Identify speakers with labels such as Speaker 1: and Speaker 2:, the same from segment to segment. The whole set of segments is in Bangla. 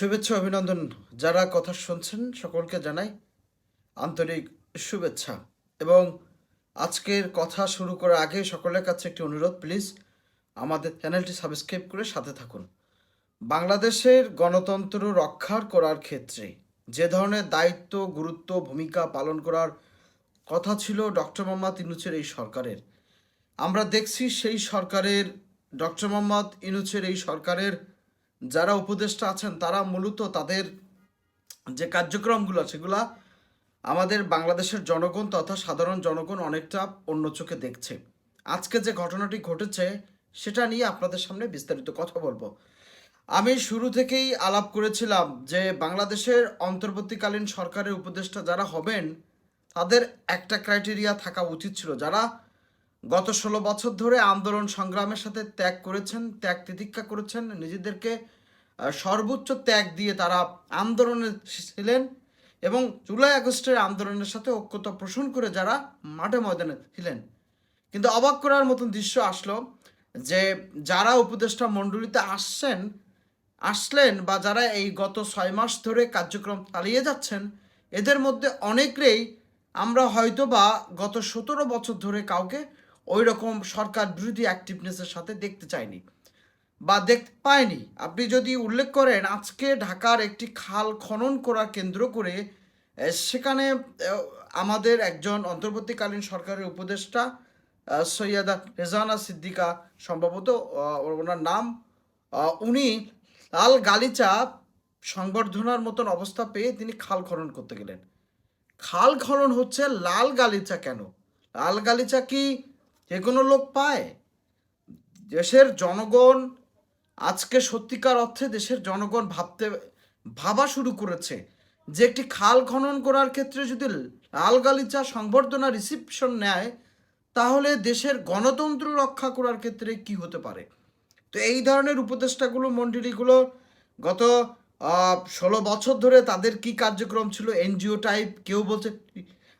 Speaker 1: শুভেচ্ছা, অভিনন্দন। যারা কথা শুনছেন, সকলকে জানাই আন্তরিক শুভেচ্ছা। এবং আজকের কথা শুরু করার আগে সকলের কাছে একটি অনুরোধ, প্লিজ আমাদের চ্যানেলটি সাবস্ক্রাইব করে সাথে থাকুন। বাংলাদেশের গণতন্ত্র রক্ষার করার ক্ষেত্রে যে ধরনের দায়িত্ব, গুরুত্ব, ভূমিকা পালন করার কথা ছিল ডক্টর মোহাম্মদ ইনুচের এই সরকারের। আমরা দেখছি সেই সরকারের, ডক্টর মোহাম্মদ ইনুচের এই সরকারের যারা উপদেষ্টা আছেন, তারা মূলত তাদের যে কার্যক্রমগুলো সেগুলা আমাদের বাংলাদেশের জনগণ তথা সাধারণ জনগণ অনেকটা অন্য চোখে দেখছে। আজকে যে ঘটনাটি ঘটেছে, সেটা নিয়ে আপনাদের সামনে বিস্তারিত কথা বলব। আমি শুরু থেকেই আলাপ করেছিলাম যে বাংলাদেশের অন্তর্বর্তীকালীন সরকারের উপদেষ্টা যারা হবেন, তাদের একটা ক্রাইটেরিয়া থাকা উচিত ছিল। যারা গত ষোলো বছর ধরে আন্দোলন সংগ্রামের সাথে ত্যাগ করেছেন, ত্যাগ তিতিক্ষা করেছেন। নিজেদেরকে সর্বোচ্চ ত্যাগ দিয়ে তারা আন্দোলনে ছিলেন এবং জুলাই আগস্টের আন্দোলনের সাথে ঐক্যতা পোষণ করে যারা মাঠে ময়দানে ছিলেন। কিন্তু অবাক করার মতন দৃশ্য আসলো যে যারা উপদেষ্টা মণ্ডলীতে আসছেন, আসলেন বা যারা এই গত ছয় মাস ধরে কার্যক্রম চালিয়ে যাচ্ছেন, এদের মধ্যে অনেকেই আমরা হয়তো বা গত সতেরো বছর ধরে কাউকে ওই রকম সরকার বিরোধী অ্যাক্টিভনেসের সাথে দেখতে চাইনি বা দেখতে পায়নি। আপনি যদি উল্লেখ করেন, আজকে ঢাকার একটি খাল খনন করা কেন্দ্র করে সেখানে আমাদের একজন অন্তর্বর্তীকালীন সরকারের উপদেষ্টা সৈয়দা রেজানা সিদ্দিকা সম্ভবত ওনার নাম উনি লাল গালিচা সংবর্ধনার মতন অবস্থা পেয়ে তিনি খাল খনন করতে গেলেন। খাল খনন হচ্ছে লাল গালিচা কেন? লাল গালিচা কি যে কোনো লোক পায়। দেশের জনগণ আজকে সত্যিকার অর্থে দেশের জনগণ ভাবতে, ভাবা শুরু করেছে যে একটি খাল খনন করার ক্ষেত্রে যদি লাল গালিচা সংবর্ধনা রিসিপশন নেয়, তাহলে দেশের গণতন্ত্র রক্ষা করার ক্ষেত্রে কি হতে পারে? তো এই ধরনের উপদেষ্টাগুলো, মন্ডলীগুলো গত ষোলো বছর ধরে তাদের কি কার্যক্রম ছিল? এনজিও টাইপ কেউ বলছে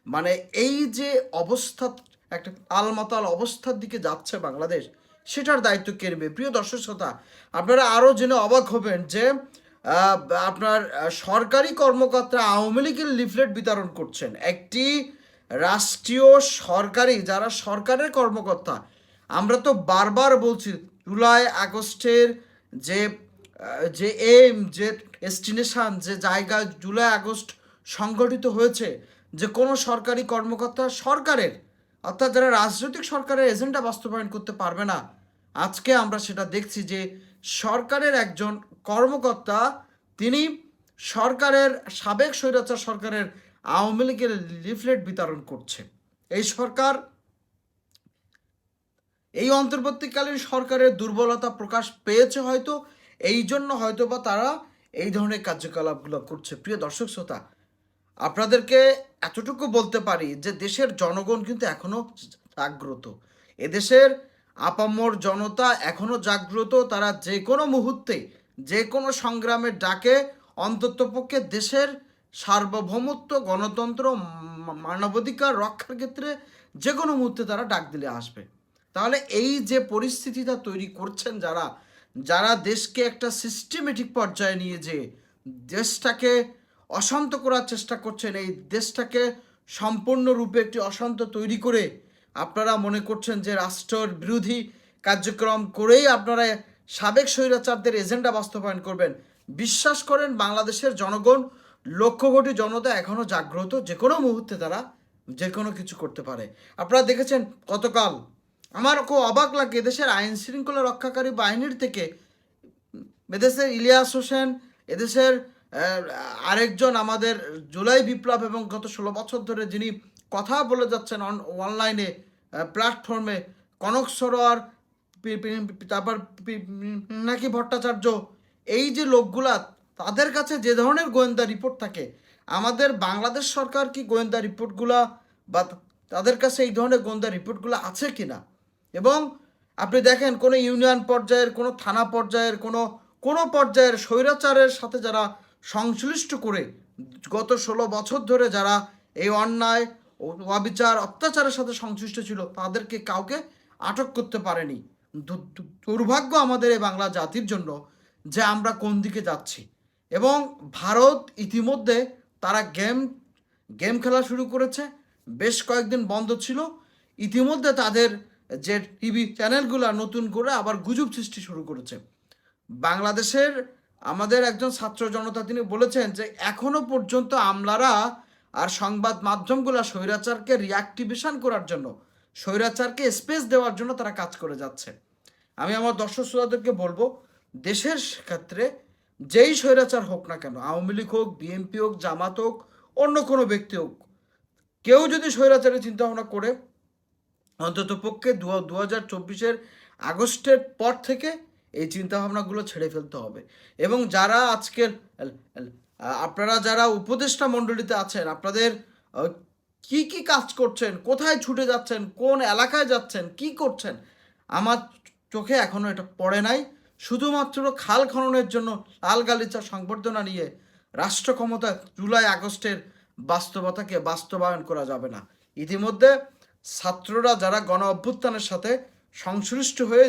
Speaker 1: মানে এই যে অবস্থা একটা আলমাতাল অবস্থার দিকে যাচ্ছে বাংলাদেশ, সেটার দায়িত্ব কে নেবে? প্রিয় দর্শক শ্রোতা, আপনারা আরও জেনে অবাক হবেন যে আপনার সরকারি কর্মকর্তা আওয়ামী লীগের লিফলেট বিতরণ করছেন। একটি রাষ্ট্রীয় সরকারি, যারা সরকারের কর্মকর্তা, আমরা তো বারবার বলছি, জুলাই আগস্টের যে যে এম যে ডেস্টিনেশন যে জায়গা জুলাই আগস্ট সংগঠিত হয়েছে, যে কোনো সরকারি কর্মকর্তা সরকারের অর্থাৎ যারা রাজনৈতিক সরকারের এজেন্ডা বাস্তবায়ন করতে পারবে না, আজকে আমরা সেটা দেখছি যে সরকারের একজন কর্মকর্তা, তিনি সরকারের সাবেক স্বৈরাচার সরকারের আওয়ামী লীগের লিফলেট বিতরণ করছে। এই সরকার, এই অন্তর্বর্তীকালীন সরকারের দুর্বলতা প্রকাশ পেয়েছে হয়তো এই জন্য হয়তো বা তারা এই ধরনের কার্যকলাপগুলো করছে। প্রিয় দর্শক, শ্রোতা আপনাদেরকে এতটুকু বলতে পারি যে দেশের জনগণ কিন্তু এখনও জাগ্রত। এদেশের আপামর জনতা এখনও জাগ্রত, তারা যে কোনো মুহূর্তে, যে কোনো সংগ্রামের ডাকে অন্ততপক্ষে দেশের সার্বভৌমত্ব, গণতন্ত্র মানবাধিকার রক্ষার ক্ষেত্রে যে কোনো মুহূর্তে তারা ডাক দিলে আসবে। তাহলে এই যে পরিস্থিতিটা তৈরি করছেন যারা যারা দেশকে একটা সিস্টেমেটিক পর্যায়ে নিয়ে যে দেশটাকে অশান্ত করার চেষ্টা করছেন। এই দেশটাকে সম্পূর্ণরূপে একটি অশান্ত তৈরি করে আপনারা মনে করছেন যে রাষ্ট্রের বিরোধী কার্যক্রম করেই আপনারা সাবেক স্বৈরাচারদের এজেন্ডা বাস্তবায়ন করবেন। বিশ্বাস করেন, বাংলাদেশের জনগণ লক্ষ কোটি জনতা এখনও জাগ্রত যে কোনো মুহূর্তে তারা যে কোনো কিছু করতে পারে। আপনারা দেখেছেন গতকাল আমার খুব অবাক লাগে, এদেশের আইন শৃঙ্খলা রক্ষাকারী বাহিনীর থেকে, এদেশের ইলিয়াস হোসেন, এদেশের আরেকজন আমাদের জুলাই বিপ্লব এবং গত ষোলো বছর ধরে যিনি কথা বলে যাচ্ছেন অন অনলাইনে প্ল্যাটফর্মে কনক সরোয়ার তারপর নাকি ভট্টাচার্য, এই যে লোকগুলা, তাদের কাছে যে ধরনের গোয়েন্দা রিপোর্ট থাকে, আমাদের বাংলাদেশ সরকার কি গোয়েন্দা রিপোর্টগুলা বা তাদের কাছে এই ধরনের গোয়েন্দা রিপোর্টগুলো আছে কি না এবং আপনি দেখেন, কোনো ইউনিয়ন পর্যায়ের, কোনো থানা পর্যায়ের, কোনো কোনো পর্যায়ের স্বৈরাচারের সাথে যারা সংশ্লিষ্ট করে গত ষোলো বছর ধরে যারা এই অন্যায় অবিচার অত্যাচারের সাথে সংশ্লিষ্ট ছিল, তাদেরকে কাউকে আটক করতে পারেনি। দুর্ভাগ্য আমাদের এই বাংলা জাতির জন্য যে আমরা কোন দিকে যাচ্ছি। এবং ভারত ইতিমধ্যে তারা গেম গেম খেলা শুরু করেছে, বেশ কয়েকদিন বন্ধ ছিল। ইতিমধ্যে তাদের যে টিভি চ্যানেলগুলো নতুন করে আবার গুজব সৃষ্টি শুরু করেছে। বাংলাদেশের আমাদের একজন ছাত্র জনতা তিনি বলেছেন যে এখনও পর্যন্ত আমলারা আর সংবাদ মাধ্যমগুলো স্বৈরাচারকে রিয়াক্টিভেশন করার জন্য, স্বৈরাচারকে স্পেস দেওয়ার জন্য তারা কাজ করে যাচ্ছে। আমি আমার দর্শক শ্রোতাদেরকে বলব, দেশের ক্ষেত্রে যেই স্বৈরাচার হোক না কেন, আওয়ামী লীগ হোক, বিএনপি হোক, জামাত হোক, অন্য কোনো ব্যক্তি হোক, কেউ যদি স্বৈরাচারের চিন্তা ভাবনা করে অন্তত পক্ষে দু হাজার চব্বিশের আগস্টের পর থেকে এই চিন্তাভাবনাগুলো ছেড়ে ফেলতে হবে। এবং যারা আজকের আপনারা যারা উপদেষ্টা মণ্ডলীতে আছেন, আপনাদের কি কি কাজ করছেন, কোথায় ছুটে যাচ্ছেন, কোন এলাকায় যাচ্ছেন, কি করছেন, আমার চোখে এখনও এটা পড়ে নাই। শুধুমাত্র খাল খননের জন্য লাল গালিচা সংবর্ধনা নিয়ে রাষ্ট্র ক্ষমতা জুলাই আগস্টের বাস্তবতাকে বাস্তবায়ন করা যাবে না। ইতিমধ্যে ছাত্ররা যারা গণ অভ্যুত্থানের সাথে সংশ্লিষ্ট হয়ে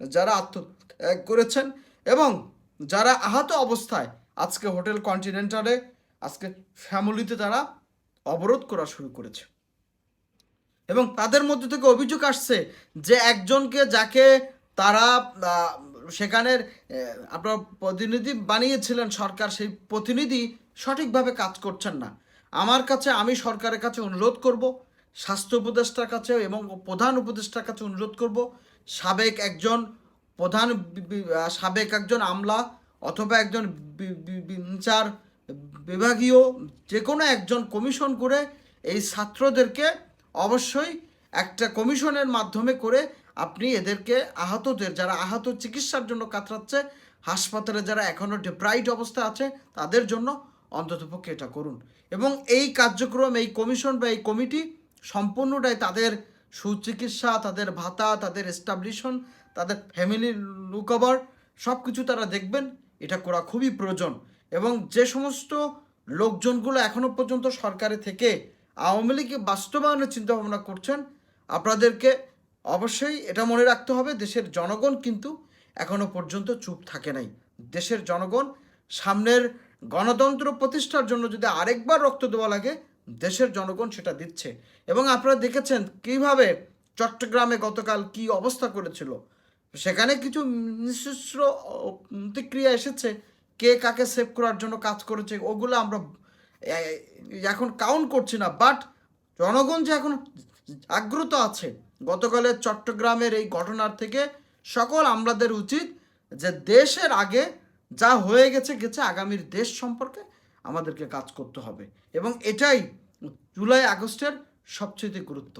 Speaker 1: যারা আত্মত্যাগ করেছেন এবং যারা আহত অবস্থায় আজকে হোটেল কন্টিনেন্টালে, আজকে ফ্যামিলিতে তারা অবরোধ করা শুরু করেছে। এবং তাদের মধ্যে থেকে অভিযোগ আসছে যে একজনকে যাকে তারা সেখানের আপনার প্রতিনিধি বানিয়েছিলেন সরকার, সেই প্রতিনিধি সঠিকভাবে কাজ করছেন না। আমার কাছে, আমি সরকারের কাছে অনুরোধ করব, স্বাস্থ্য উপদেষ্টার কাছে এবং প্রধান উপদেষ্টার কাছে অনুরোধ করব, সাবেক একজন প্রধান সাবেক একজন আমলা অথবা একজন বিচার বিভাগীয় যে কোনো একজন কমিশন করে এই ছাত্রদেরকে অবশ্যই একটা কমিশনের মাধ্যমে করে আপনি এদেরকে আহতদের, যারা আহত চিকিৎসার জন্য কাতরাচ্ছে, হাসপাতালে যারা এখনও ডিপ্রাইড অবস্থা আছে, তাদের জন্য অন্ততপক্ষে এটা করুন। এবং এই কার্যক্রম, এই কমিশন বা এই কমিটি সম্পূর্ণটাই তাদের সুচিকিৎসা, তাদের ভাতা, তাদের এস্টাবলিশন তাদের ফ্যামিলির লুক লুকভার সব কিছু তারা দেখবেন। এটা করা খুবই প্রয়োজন। এবং যে সমস্ত লোকজনগুলো এখনও পর্যন্ত সরকারে থেকে আওয়ামী লীগে বাস্তবায়নের চিন্তা ভাবনা করছেন, আপনাদেরকে অবশ্যই এটা মনে রাখতে হবে, দেশের জনগণ কিন্তু এখনও পর্যন্ত চুপ থাকে নাই। দেশের জনগণ সামনের গণতন্ত্র প্রতিষ্ঠার জন্য যদি আরেকবার রক্ত দেওয়া লাগে, দেশের জনগণ সেটা দিচ্ছে। এবং আপনারা দেখেছেন কীভাবে চট্টগ্রামে গতকাল কি অবস্থা করেছিল। সেখানে কিছু নিঃশ্র প্রতিক্রিয়া এসেছে, কে কাকে সেভ করার জন্য কাজ করেছে, ওগুলো আমরা এখন কাউন্ট করছি না বাট জনগণ যে এখন আগ্রত আছে, গতকালের চট্টগ্রামের এই ঘটনার থেকে সকল আমাদের উচিত যে দেশের আগে যা হয়ে গেছে গেছে, আগামীর দেশ সম্পর্কে আমাদেরকে কাজ করতে হবে। এবং এটাই জুলাই আগস্টের সবচেয়ে গুরুত্ব।